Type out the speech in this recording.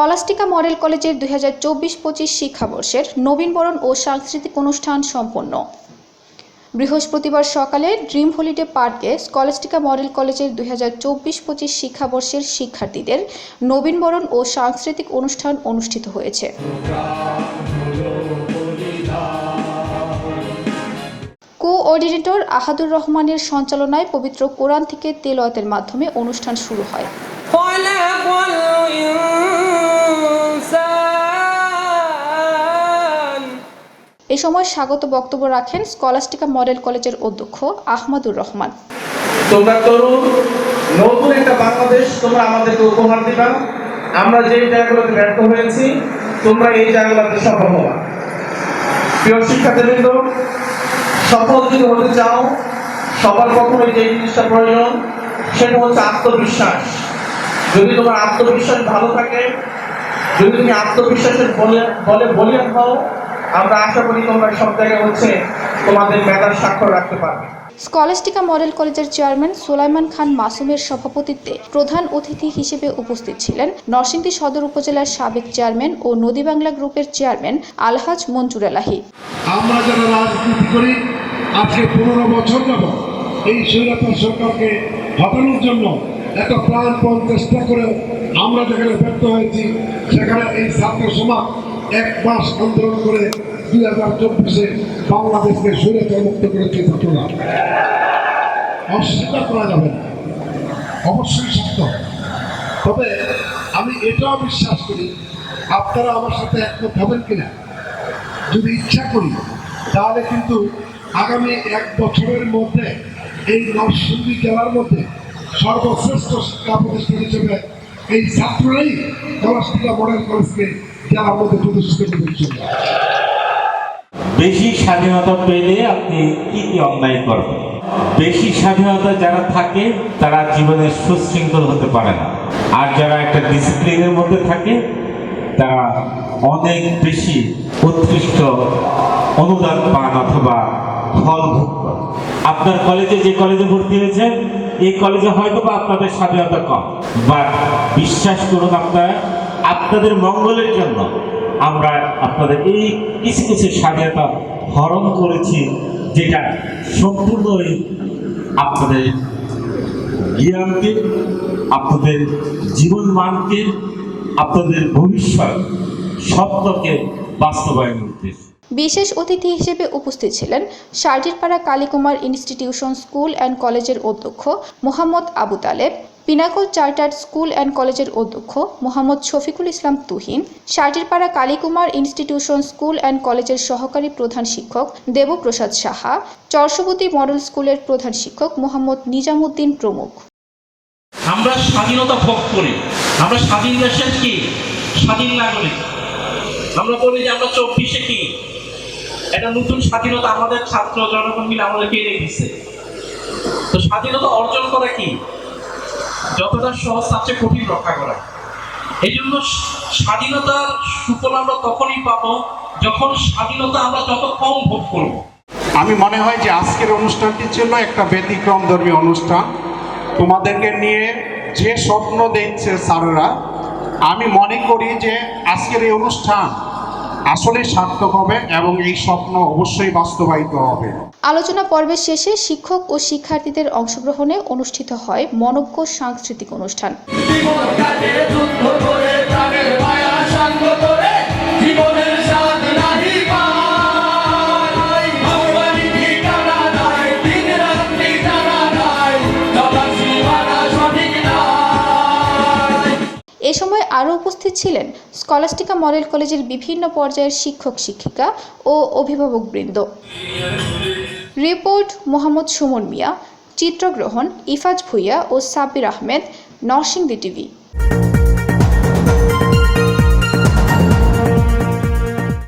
Scholastica model কলেজের দুই হাজার চব্বিশ পঁচিশ শিক্ষাবর্ষের নবীনবরণ ও সাংস্কৃতিক অনুষ্ঠান সম্পন্ন। বৃহস্পতিবার সকালে ড্রিম হলিডে পার্কে স্কলাস্টিকা মডেল কলেজের দুই হাজার চব্বিশ পঁচিশ শিক্ষাবর্ষের শিক্ষার্থীদের নবীনবরণ ও সাংস্কৃতিক অনুষ্ঠান অনুষ্ঠিত হয়েছে। কোঅর্ডিনেটর আহাদুর রহমানের সঞ্চালনায় পবিত্র কোরআন থেকে তেলাওয়াতের মাধ্যমে অনুষ্ঠান শুরু হয়। সময় স্বাগত বক্তব্য রাখেন স্কলাস্টিকা মডেল কলেজের অধ্যক্ষ আহমদুর রহমান। তোমরা তরুণ, নতুন একটা বাংলাদেশ তোমরা আমাদেরকে উপহার দিবা। আমরা যে জায়গাগুলোতে ব্যর্থ হয়েছি, তোমরা এই জায়গাগুলোতে সফল হবা। প্রিয় শিক্ষার্থীবৃন্দ, সফল যদি হতে চাও, সবার প্রথমে যে জিনিসটা প্রয়োজন, সেটা হচ্ছে আত্মবিশ্বাস। যদি তোমার আত্মবিশ্বাস ভালো থাকে, যদি তুমি আত্মবিশ্বাসের বলে বলে বলিয়ান হও আমরা আশা করি তোমরা সব জায়গায় হচ্ছে তোমাদের মেধার স্বাক্ষর রাখতে পারবে। স্কলাস্টিকা মডেল কলেজের চেয়ারম্যান সোলাইমান খান মাসুমের সভাপতিত্বে প্রধান অতিথি হিসেবে উপস্থিত ছিলেন নরসিংদী সদর উপজেলার সাবেক চেয়ারম্যান ও নদী বাংলা গ্রুপের চেয়ারম্যান আলহাজ মঞ্জুর এলাহি। আমরা যারা রাজনীতি করি আজকে পনেরো বছর যাব এই স্বৈরাচার সরকারকে হটানোর জন্য এত প্রাণপণ চেষ্টা করেও আমরা যেখানে ব্যর্থ হয়েছি সেখানে এই ছাত্র সমাজ এক মাস আন্দোলন করে দুই হাজার চব্বিশে বাংলাদেশকে স্বৈরাচার মুক্ত করেছে ছাত্ররা অস্বীকার করা যাবে না। অবশ্যই সত্য। তবে আমি এটাও বিশ্বাস করি, আপনারা আমার সাথে একমত হবেন কিনা যদি ইচ্ছা করি, তাহলে কিন্তু আগামী এক বছরের মধ্যে এই নরসিংদী জেলার মধ্যে সর্বশ্রেষ্ঠ শিক্ষা প্রতিষ্ঠান হিসেবে এই ছাত্ররাই পলাশটিকা মডেল কলেজকে মধ্যে প্রতিষ্ঠিত করেছিল বেশি স্বাধীনতা পেলে আপনি কি কি অন্যায় করবেন? বেশি স্বাধীনতা যারা থাকে, তারা জীবনে সুশৃঙ্খল হতে পারে না। আর যারা একটা ডিসিপ্লিনের মধ্যে থাকে, তারা অনেক বেশি উৎকৃষ্ট অনুদান পান অথবা ফল ভোগ আপনার কলেজে যে কলেজে ভর্তি হয়েছে এই কলেজে হয়তো বা আপনাদের স্বাধীনতা কম। বাট বিশ্বাস করুন আপনারা আপনাদের মঙ্গলের জন্য আমরা আপনাদের এই কিছু কিছু স্বাধীনতা হরণ করেছি, যেটা সম্পূর্ণই আপনাদের জ্ঞানকে, আপনাদের জীবন মানকে আপনাদের ভবিষ্যৎ স্বপ্নকে বাস্তবায়নের উদ্দেশ্যে বিশেষ অতিথি হিসেবে উপস্থিত ছিলেন Sharjirpara Kalikumar institution school and কলেজের অধ্যক্ষ Mohammad Abu Taleb Pinnacle chartered school and কলেজের অধ্যক্ষ Mohammad Shafiqul Islam Tuhin Sharjirpara Kalikumar institution school and কলেজের সহকারী প্রধান শিক্ষক দেবপ্রসাদ সাহা, চর্ষবতী মডেল স্কুলের প্রধান শিক্ষক মোহাম্মদ নিজামুদ্দিন প্রমুখ। আমরা স্বাধীনতা ভোগ করি। আমরা স্বাধীন দেশের কি? স্বাধীন নাগরিক। আমরা বলি যে আমরা চব্বিশে কি? একটা নতুন স্বাধীনতা আমাদের ছাত্র জনগণ মিলে আমাদেরকে এনে দিচ্ছে তো স্বাধীনতা অর্জন করা কি? যতটা সহজ তার চেয়ে কঠিন রক্ষা করা। এই জন্য স্বাধীনতার সুফল আমরা তখনই পাবো যখন স্বাধীনতা আমরা যত কম ভোগ করব। আমি মনে হয় যে আজকের অনুষ্ঠানটির জন্য একটা ব্যতিক্রম ধর্মী অনুষ্ঠান। তোমাদেরকে নিয়ে যে স্বপ্ন দেখছে স্যাররা, আমি মনে করি যে আজকের এই অনুষ্ঠান আসলে সার্থক হবে এবং এই স্বপ্ন অবশ্যই বাস্তবায়িত হবে। আলোচনা পর্বের শেষে শিক্ষক ও শিক্ষার্থীদের অংশগ্রহণে অনুষ্ঠিত হয় মনজ্ঞ সাংস্কৃতিক অনুষ্ঠান। আরও উপস্থিত ছিলেন স্কলাস্টিকা মডেল কলেজের বিভিন্ন পর্যায়ের শিক্ষক, শিক্ষিকা ও অভিভাবকবৃন্দ রিপোর্ট, মোহাম্মদ সুমন মিয়া। চিত্রগ্রহণ, ইফাজ ভুইয়া ও সাবির আহমেদ, নরসিংদী টিভি।